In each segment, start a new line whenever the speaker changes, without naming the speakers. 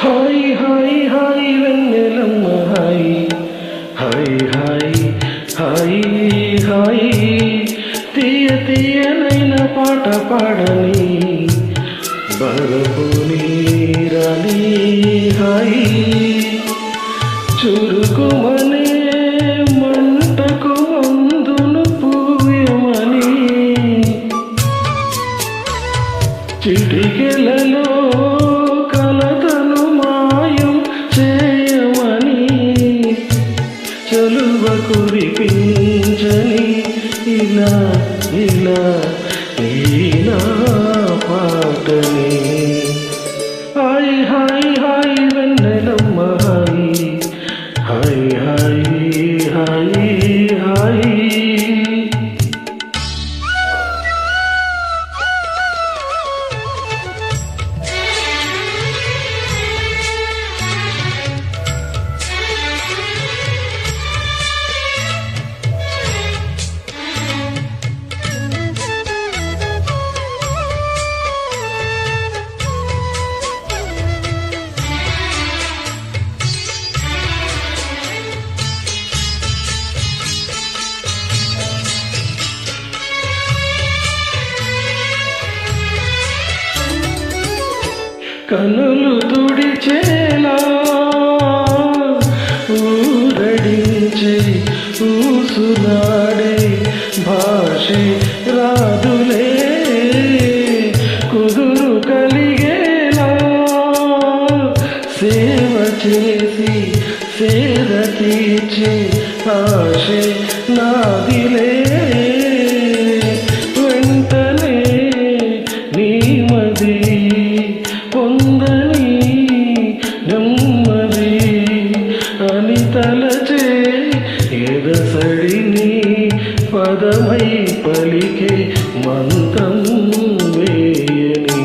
Hi హాయ్ హాయ్ వెన్నెలమ్మ హాయ్ హాయ్ హాయ్ హాయ్ హాయ్ తీయ తీయనైన పాట పాడని బరపు నీరని హాయ్ చురుకుమనే ఇలా ఈనా కనులు తుడిచేలా ఊరడించి ఊసులాడే భాషే రాదులే కుదురు కలిగేలా సేవ చేసి సేద తీర్చే ఆశే నాదిలే. వెంటనే నీ మదీ నీ పదమై పలికే మంతం వేయని.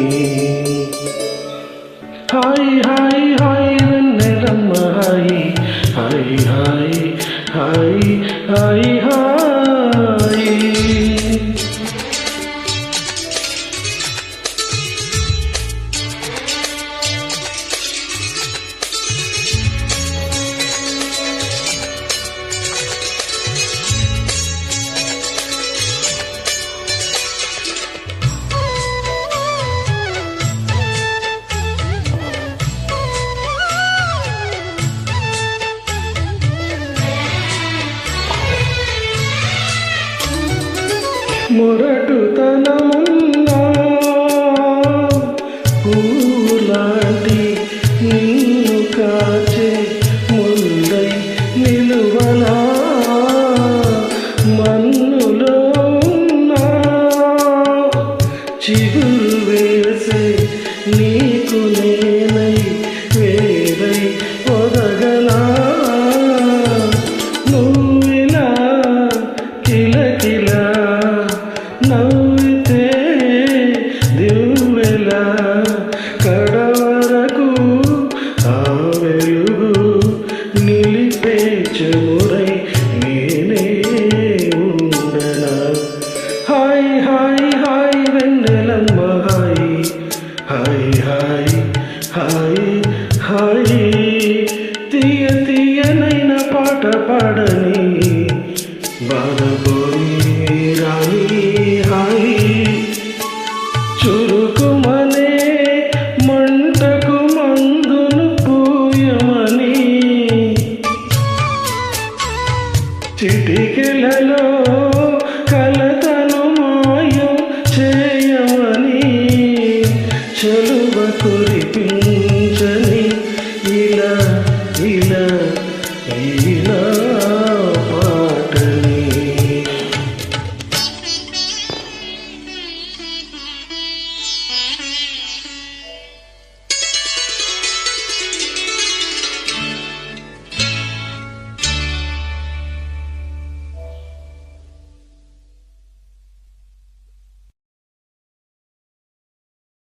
Hi hi. మొరటుతనమున్నా నిలిపే చెమురై నేనే ఉండనా హాయ్ హాయ్ హాయ్ వెన్నెలమ్మ హాయ్ హాయ్ హాయ్ హాయ్ హాయ్ చిటికెలలో కలతను మాయం చేయమని చెలువ కురిపింది